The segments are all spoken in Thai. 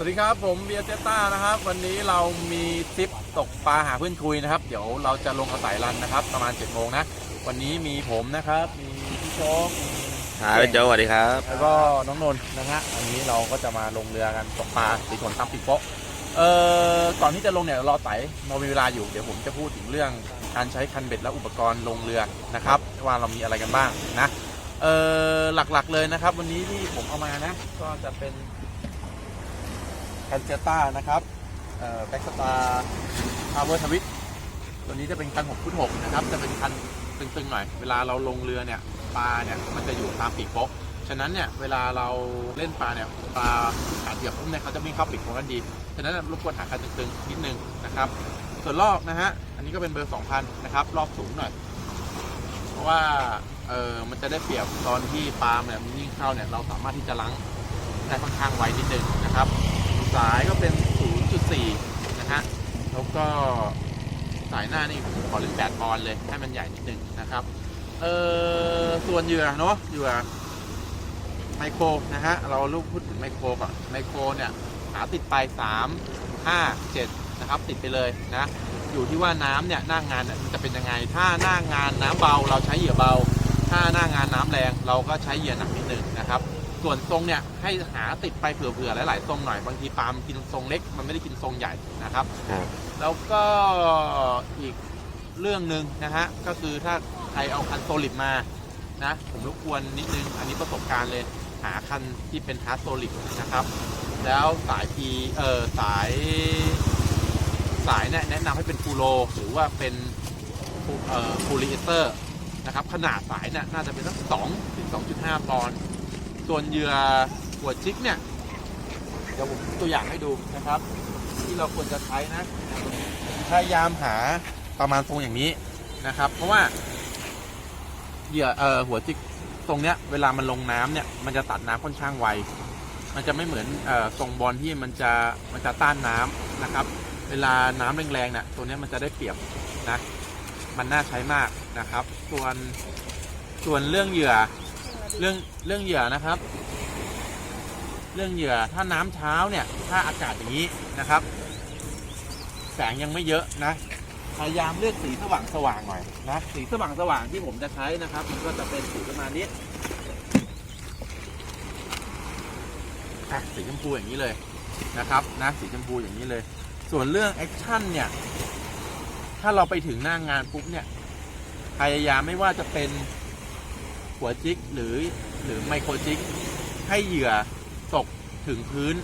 สวัสดีครับ ผมเบียร์เจต้านะครับ วันนี้เรามีทริปตกปลาหาเพื่อนคุยนะครับ เดี๋ยวเราจะลงกระสายรันนะครับ ประมาณ7จ็ดโมงนะ วันนี้มีผมนะครับ มีพี่โชคมีครับพี่โจสวัสดีครับ แล้วก็น้องนนท์นะฮะวันนี้เราก็จะมาลงเรือกันตกปลาสีขนตามปีกโป๊ะเอ่อก่อนที่จะลงเนี่ยรอไต่เรามีเวลาอยู่เดี๋ยวผมจะพูดถึงเรื่องการใช้คันเบ็ดและอุปกรณ์ลงเรือนะครับ ว่าเรามีอะไรกันบ้างนะเอ่อหลักๆเลยนะครับ วันนี้ที่ผมเอามานะ ก็จะเป็น แคนเจต้านะครับแบ็กสตาร์พาวเวอร์ทวิตตัวนี้จะเป็นคัน6ฟุต6นะครับ จะเป็นคันตึงๆหน่อย เวลาเราลงเรือเนี่ยปลาเนี่ยมันจะอยู่ตามปีกโป๊ะฉะนั้นเนี่ยเวลาเราเล่นปลาเนี่ยปลาขาเหยียบปุ๊บเนี่ยเขาจะไม่เข้าปีกโป๊ะกันดี ฉะนั้นรบกวนหาคันตึงๆนิดนึงนะครับส่วนลอกนะฮะอันนี้ก็เป็นเบอร์2,000นะครับรอบสูงหน่อย เพราะว่าเออมันจะได้เปรียบตอนที่ปลาเนี่ยมันยิ่งเข้าเนี่ยเราสามารถที่จะล้างได้ค่อนข้างไวนิดนึงนะครับ สายก็เป็น 0.4 นะฮะ แล้วก็สายหน้านี่ผมขอเล่น8ปอนเลย ให้มันใหญ่นิดนึงนะครับ เออส่วนเหยื่อเนาะเหยื่อไมโครนะฮะ เราลูกพูดถึงไมโครก่อน ไมโครเนี่ยหาติดไป 3 5 7 นะครับ ติดไปเลยนะ อยู่ที่ว่าน้ำเนี่ยหน้างงานเนี่ยมันจะเป็นยังไง ถ้าหน้างงานน้ำเบาเราใช้เหยื่อเบา ถ้าหน้างงานน้ำแรงเราก็ใช้เหยื่อหนักนิดนึงนะครับ ส่วนทรงเนี่ยให้หาติดไปเผื่อๆหลายๆทรงหน่อยบางทีปลามันกินทรงเล็กมันไม่ได้กินทรงใหญ่นะครับ ครับ แล้วก็อีกเรื่องหนึ่งนะฮะก็คือถ้าใครเอาคันโซลิดมานะผมรบกวนนิดนึง อันนี้ประสบการณ์เลยหาคันที่เป็นฮาร์ดโซลิดนะครับ แล้วสายพีเอ่อสายสายเนี่ยแนะนำให้เป็นฟูโรหรือว่าเป็นฟูเอ่อฟูลิเอเตอร์นะครับขนาดสายเนี่ยน่าจะเป็นสักสองถึงสองจุดห้าปอนด์ ส่วนเหยื่อหัวจิกเนี่ย เดี๋ยวผมตัวอย่างให้ดูนะครับ ที่เราควรจะใช้นะพยายามหาประมาณทรงอย่างนี้นะครับ เพราะว่าเหยื่อเอ่อหัวจิกตรงเนี้ยเวลามันลงน้ำเนี่ยมันจะตัดน้ำค่อนข้างไว มันจะไม่เหมือนเอ่อทรงบอลที่มันจะมันจะต้านน้ำนะครับ เวลาน้ำแรงๆเนี่ยตัวเนี้ยมันจะได้เปรียบนะ มันน่าใช้มากนะครับ ส่วนส่วนเรื่องเหยื่อ เรื่องเรื่องเหยื่อนะครับ เรื่องเหยื่อถ้าน้ำเช้าเนี่ย ถ้าอากาศอย่างนี้นะครับ แสงยังไม่เยอะนะพยายามเลือกสีสว่างสว่างหน่อยนะสีสว่างสว่างที่ผมจะใช้นะครับ มันก็จะเป็นสีประมาณนี้สีชมพูอย่างนี้เลยนะครับนะสีชมพูอย่างนี้เลย ส่วนเรื่องแอคชั่นเนี่ย ถ้าเราไปถึงหน้างงานปุ๊บเนี่ยพยายามไม่ว่าจะเป็น หัวจิกหรือหรือไมโครจิกให้เหยื่อตกถึงพื้น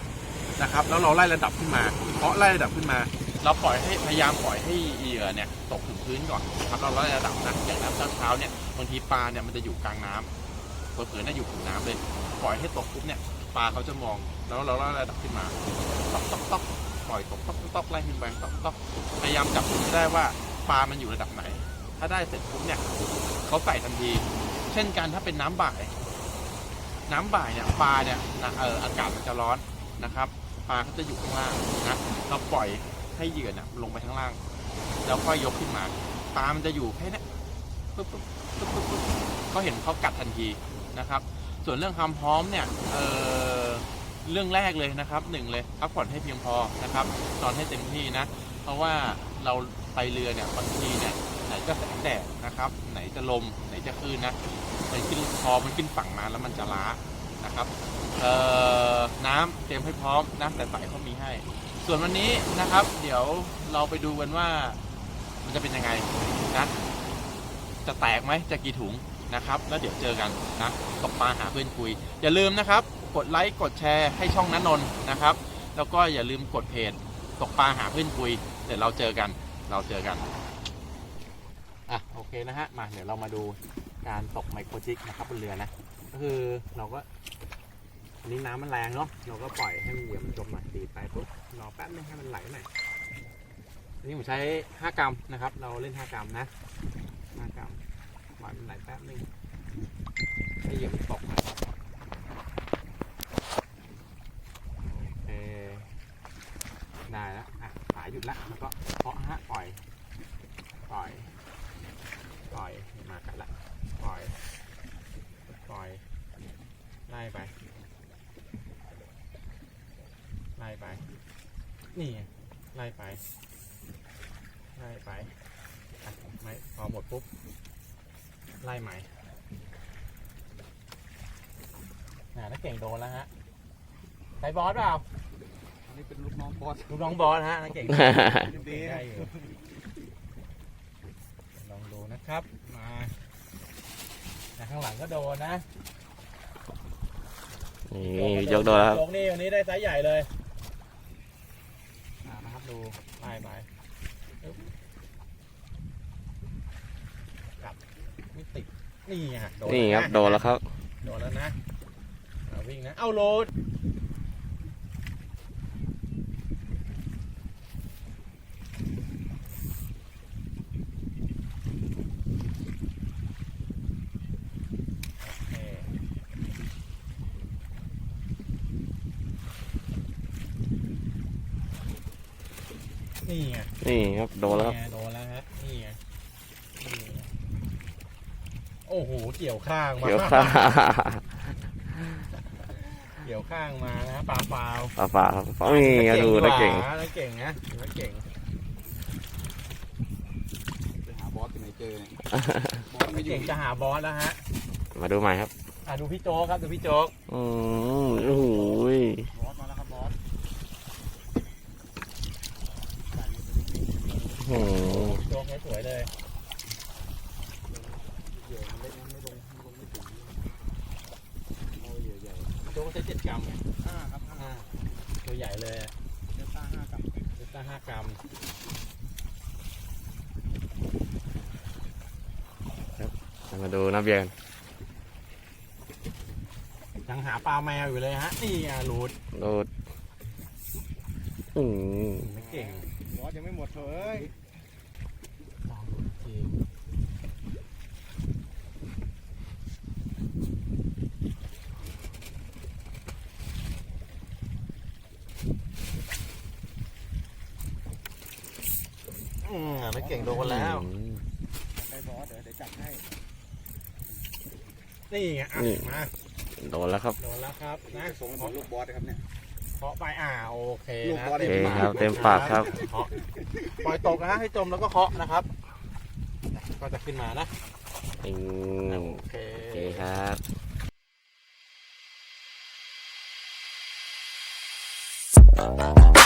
นะครับ แล้วเราไล่ระดับขึ้นมา เพราะไล่ระดับขึ้นมา เราปล่อยให้พยายามปล่อยให้เหยื่อเนี่ยตกถึงพื้นก่อนครับเราไล่ระดับนะอย่างน้ำเช้าๆเนี่ยบางทีปลาเนี่ยมันจะอยู่กลางน้ำเผื่อๆเนี่ยอยู่ถึงน้ำเลย ปล่อยให้ตกปุ๊บเนี่ยปลาเขาจะมองแล้วเราไล่ระดับขึ้นมาต๊อกต๊อกต๊อกปล่อยตกต๊อกต๊อกตอกไล่ขึ้นไปต๊อกต๊อกพยายามจับจุดได้ว่าปลามันอยู่ระดับไหน ถ้าได้เสร็จปุ๊บเนี่ยเขาใส่ทันที เช่นกันถ้าเป็นน้ำบ่าย น้ำบ่ายเนี่ยปลาเนี่ยนะเอออากาศมันจะร้อนนะครับปลาเขาจะอยู่ข้างล่างนะเราปล่อยให้เหยื่อเนี่ยลงไปข้างล่าง แล้วค่อยยกขึ้นมาปลามันจะอยู่แค่นี้ปุ๊บปุ๊บปุ๊บปุ๊บปุ๊บเขาเห็นเขากัดทันทีนะครับ ส่วนเรื่องความพร้อมเนี่ยเออเรื่องแรกเลยนะครับหนึ่งเลยพักผ่อนให้เพียงพอนะครับนอนให้เต็มที่นะ เพราะว่าเราไปเรือเนี่ยบางทีเนี่ย ไหนก็แสงแดดนะครับ ไหนจะลมไหนจะคลื่นนะมันขึ้นพอมันขึ้นฝั่งมาแล้วมันจะล้านะครับเอ่อน้ำเตรียมให้พร้อมน้ำแต่ใสเขามีให้ ส่วนวันนี้นะครับ เดี๋ยวเราไปดูกันว่า มันจะเป็นยังไงนะจะแตกไหมจะกี่ถุงนะครับ แล้วเดี๋ยวเจอกันนะตกปลาหาเพื่อนคุย อย่าลืมนะครับ กดไลค์กดแชร์ให้ช่องนันนน์นะครับ แล้วก็อย่าลืมกดเพจตกปลาหาเพื่อนคุย เดี๋ยวเราเจอกัน เราเจอกัน นะฮะ มาเดี๋ยวเรามาดูการตกไมโครจิกนะครับบนเรือนะ ก็คือเราก็อันนี้น้ำมันแรงเนาะ เราก็ปล่อยให้มันเหยียบมันจมหน่อยตีไปปุ๊บรอแป๊บนึงให้มันไหลหน่อยอันนี้ผมใช้ 5 กรัมนะครับ เราเล่น 5 กรัมนะ 5 กรัมปล่อยมันไหลแป๊บนึงให้เหยียบมันตกหน่อยโอเค ได้แล้ว อะ สายหยุดแล้วแล้วก็เพาะฮะปล่อย ปล่อย ปล่อยมากันละ ปล่อย ป ล่อยไล่ไป ไล่ล่ไป นี่ไงไล่ไป ไล่ไปอะไม่พอหมดปุ๊บ ไล่ใหม่น่ะแล้วเก่งโดนแล้วฮะใส่บอสเปล่าอันนี้เป็นลูกน้องบอสลูกน้องบอสฮะนักเก่งดีนะได้อยู่ลองดูนะครับ มาแต่ข้างหลังก็โดนนะ นี่ยกโดนแล้วครับ ยกนี่วันนี้ได้ไซส์ใหญ่เลยอ่านะครับดูไล่ไปปึ๊บกลับไม่ติดนี่ไงโดนนี่ครับะโดนแล้วครับ โดนแล้วนะเอาวิ่งนะ เอาโหลด โอเค นี่ไงนี่ครับโดนแล้วครับไงโดนแล้วฮะนี่ไงนี่ไงโอ้โหเกี่ยวข้างมาเดี๋ยวข้าเกี่ยวข้างมานะปลาเปล่าปลาปลาครับนี่ครับดูนะเก่งนะเก่งนะถือว่าเก่งไปหาบอสที่ไหนเจอเนี่ยบอสไม่อยู่เก่งจะหาบอสแล้วฮะ มาดูใหม่ครับอะดูพี่โจ๊กครับดูพี่โจ๊กอืมโอ้โห งไม่ถึงเอาเหยื่อใหญ่พี่โจ๊กใช้เจ็ดกรัมไงห้าครับห้าอ่าตัวใหญ่เลยอะเดลต้าห้ากับเจ็ดห้ากรัมมาดูน้ำเบียร์กันยังหาปลาแมวอยู่เลยฮะ นี่อะรูดโดดอืมไม่เก่ง บอสยังไม่หมดเถอะเอ้ยลองดูอีกทีอืมไม่เก่งโดนแล้วอืมไปบอสเดี๋ยวเดี๋ยวจัดให้ นี่ไงอะนี่ มา โดนแล้วครับ โดนแล้วครับนะส่งให้ลูกบอสนะครับเนี่ยเคาะไปอ่าโอเคลูกนะบอลโอเคครับเต็มปากครับ เคาะปล่อยตกนะฮะให้จมแล้วก็เคาะนะครับ ก็จะขึ้นมานะอืมโอเค โอเคครับ Thank